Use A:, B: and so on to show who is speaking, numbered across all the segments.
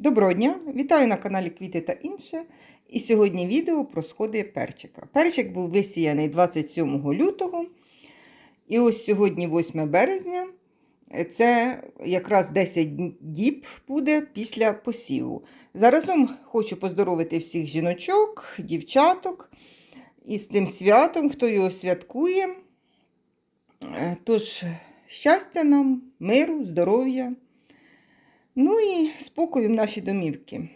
A: Доброго дня! Вітаю на каналі Квіти та інше. І сьогодні відео про сходи перчика. Перчик був висіяний 27 лютого. І ось сьогодні 8 березня. Це якраз 10 діб буде після посіву. Заразом хочу поздоровити всіх жіночок, дівчаток із цим святом, хто його святкує. Е, Тож, щастя нам, миру, здоров'я. Ну і спокою в наші домівки.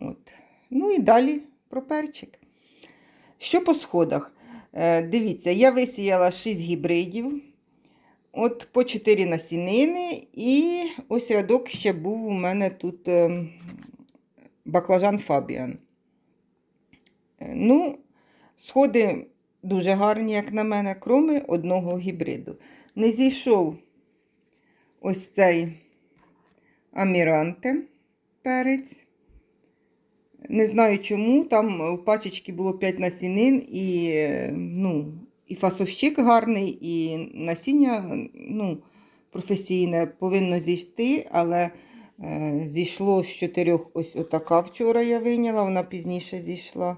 A: От. Ну і далі про перчик. Що по сходах? Е, дивіться, я висіяла 6 гібридів. От по 4 насінини. І ось рядок ще був у мене тут е, баклажан Фабіан. Е, ну, сходи дуже гарні, як на мене, кроме одного гібриду. Не зійшов ось цей аміранте перець. Не знаю чому. Там в пачечці було 5 насінин, і ну, і фасовщик гарний, і насіння ну, професійне повинно зійти, але е, зійшло з чотирьох ось отака вчора я вийняла, вона пізніше зійшла.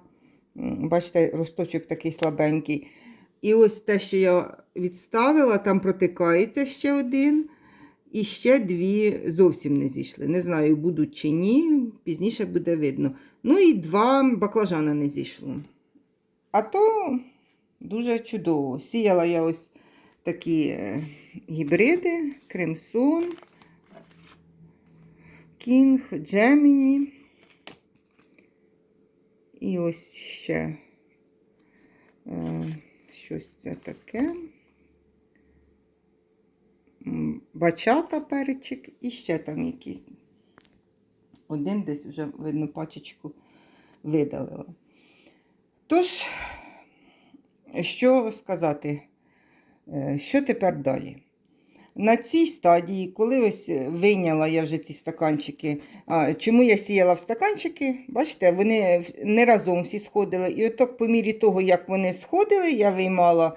A: Бачите, росточок такий слабенький. І ось те, що я відставила, там протикається ще один. І ще дві зовсім не зійшли. Не знаю, будуть чи ні, пізніше буде видно. Ну і два баклажани не зійшло. А то дуже чудово. Сіяла я ось такі е, гібриди, Кремсон, Кінг, Джеміні. І ось ще е, щось це таке. Бачата перечик і ще там якийсь. Один десь вже, видно, пачечку видалила. Тож, що сказати, Е, що тепер далі? На цій стадії, коли ось вийняла я вже ці стаканчики, а, чому я сіяла в стаканчики, бачите, вони не разом всі сходили. І отак, по мірі того, як вони сходили, я виймала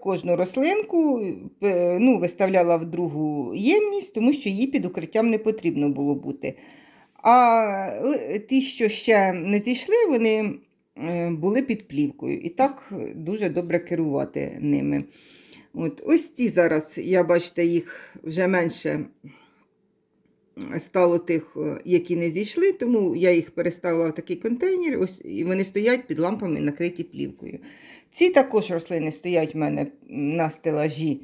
A: кожну рослинку, е, ну, виставляла в другу ємність, тому що їй під укриттям не потрібно було бути. А ті, що ще не зійшли, вони е, були під плівкою. І так дуже добре керувати ними. От, ось ці зараз, я бачите, їх вже менше стало тих, е, які не зійшли, тому я їх переставила в такий контейнер, ось, і вони стоять під лампами, накриті плівкою. Ці також рослини стоять в мене на стелажі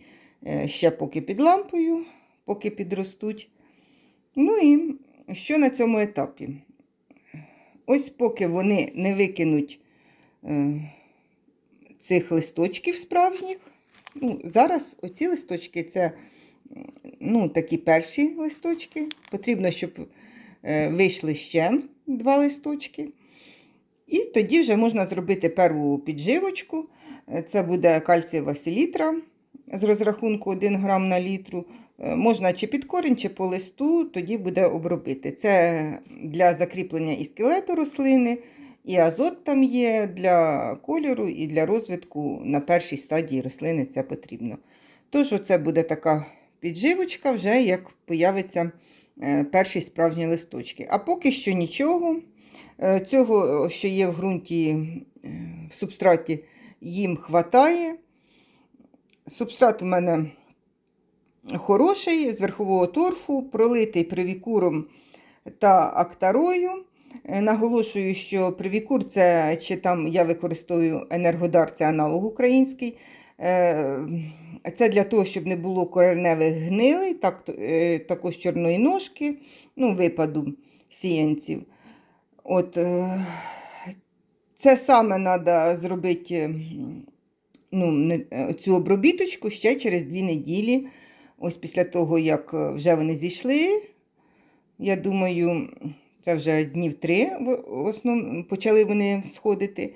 A: е, ще поки під лампою, поки підростуть. Ну і що на цьому етапі? Ось поки вони не викинуть е, цих листочків справжніх. Ну, зараз оці листочки це ну, такі перші листочки. Потрібно, щоб е, вийшли ще два листочки. І тоді вже можна зробити перву підживочку. Е, Це буде кальцієва селітра з розрахунку 1 грам на літру. Е, Можна чи під корінь, чи по листу, тоді буде обробити. Це для закріплення і скелету рослини, і азот там є для кольору, і для розвитку на першій стадії рослини це потрібно. Тож, оце буде така підживочка, вже як появиться е, перші справжні листочки. А поки що нічого. Е, Цього, що є в ґрунті е, в субстраті, їм хватає. Субстрат у мене хороший, з верхового торфу, пролитий привікуром та актарою. Е, Наголошую, що привікур це чи там я використовую енергодар, це аналог український. Це для того, щоб не було кореневих гнилей, так, е, також чорної ножки, ну, випаду сіянців. От, е, це саме треба зробити ну, е, цю обробіточку ще через дві неділі. Ось після того, як вже вони зійшли. Я думаю, це вже днів три основ... почали вони сходити.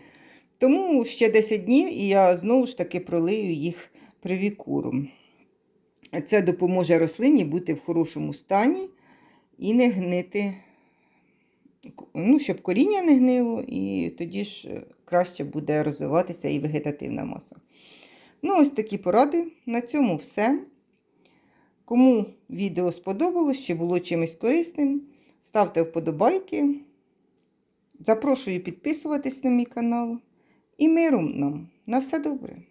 A: Тому ще 10 днів і я знову ж таки пролию їх привікуром. Це допоможе рослині бути в хорошому стані і не гнити, ну, щоб коріння не гнило, і тоді ж е, краще буде розвиватися і вегетативна маса. Ну, ось такі поради. На цьому все. Кому відео сподобалось, чи було чимось корисним, ставте вподобайки. Запрошую підписуватись на мій канал. І миру нам. На все добре.